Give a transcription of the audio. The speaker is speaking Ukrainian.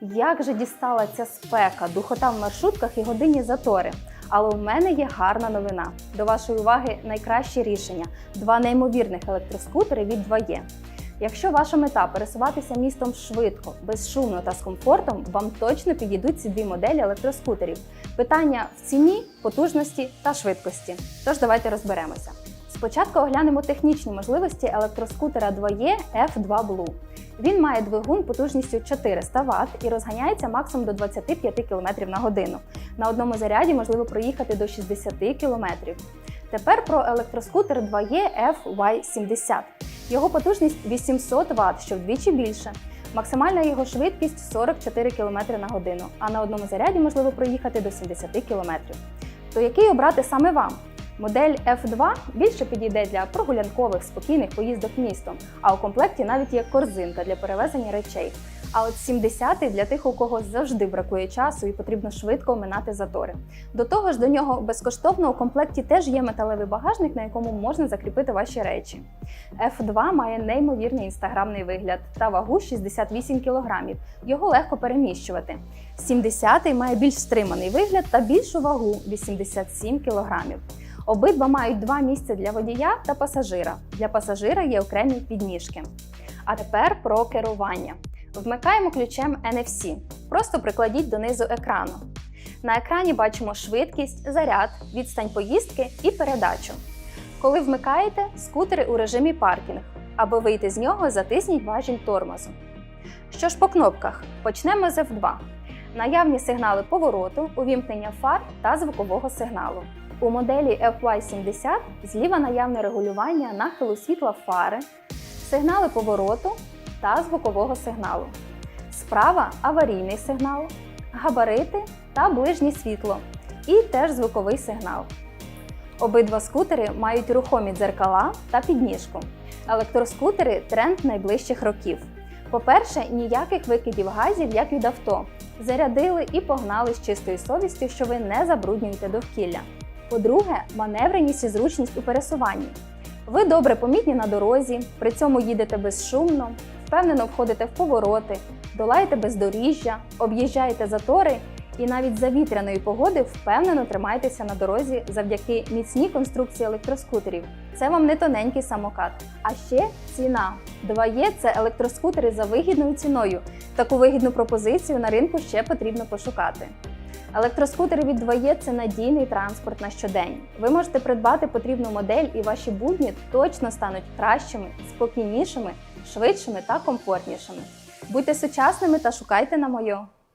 Як же дістала ця спека, духота в маршрутках і годинні затори? Але у мене є гарна новина. До вашої уваги найкраще рішення два неймовірних електроскутери від 2Е. Якщо ваша мета пересуватися містом швидко, безшумно та з комфортом, вам точно підійдуть ці дві моделі електроскутерів. Питання в ціні, потужності та швидкості. Тож давайте розберемося. Спочатку оглянемо технічні можливості електроскутера 2E F2 Blue. Він має двигун потужністю 400 Вт і розганяється максимум до 25 км на годину. На одному заряді можливо проїхати до 60 км. Тепер про електроскутер 2E FY70. Його потужність 800 Вт, що вдвічі більше. Максимальна його швидкість 44 км на годину, а на одному заряді можливо проїхати до 70 км. То який обрати саме вам? Модель F2 більше підійде для прогулянкових спокійних поїздок містом, а у комплекті навіть є корзинка для перевезення речей. А от 70-й для тих, у кого завжди бракує часу і потрібно швидко оминати затори. До того ж, до нього безкоштовно у комплекті теж є металевий багажник, на якому можна закріпити ваші речі. F2 має неймовірний інстаграмний вигляд та вагу 68 кг. Його легко переміщувати. 70-й має більш стриманий вигляд та більшу вагу 87 кг. Обидва мають два місця для водія та пасажира. Для пасажира є окремі підніжки. А тепер про керування. Вмикаємо ключем NFC. Просто прикладіть донизу екрану. На екрані бачимо швидкість, заряд, відстань поїздки і передачу. Коли вмикаєте, скутери у режимі паркінг. Аби вийти з нього, затисніть важіль тормозу. Що ж по кнопках? Почнемо з F2. Наявні сигнали повороту, увімкнення фар та звукового сигналу. У моделі FY70 зліва наявне регулювання нахилу світла фари, сигнали повороту та звукового сигналу. Справа аварійний сигнал, габарити та ближнє світло, і теж звуковий сигнал. Обидва скутери мають рухомі дзеркала та підніжку. Електроскутери тренд найближчих років. По-перше, ніяких викидів газів, як від авто. Зарядили і погнали з чистою совістю, що ви не забруднюєте довкілля. По-друге, маневреність і зручність у пересуванні. Ви добре помітні на дорозі, при цьому їдете безшумно, впевнено входите в повороти, долаєте бездоріжжя, об'їжджаєте затори і навіть за вітряної погоди впевнено тримаєтеся на дорозі завдяки міцній конструкції електроскутерів. Це вам не тоненький самокат. А ще ціна. 2Є – це електроскутери за вигідною ціною. Таку вигідну пропозицію на ринку ще потрібно пошукати. Електроскутери від 2Є – це надійний транспорт на щодень. Ви можете придбати потрібну модель, і ваші будні точно стануть кращими, спокійнішими, швидшими та комфортнішими. Будьте сучасними та шукайте на моє.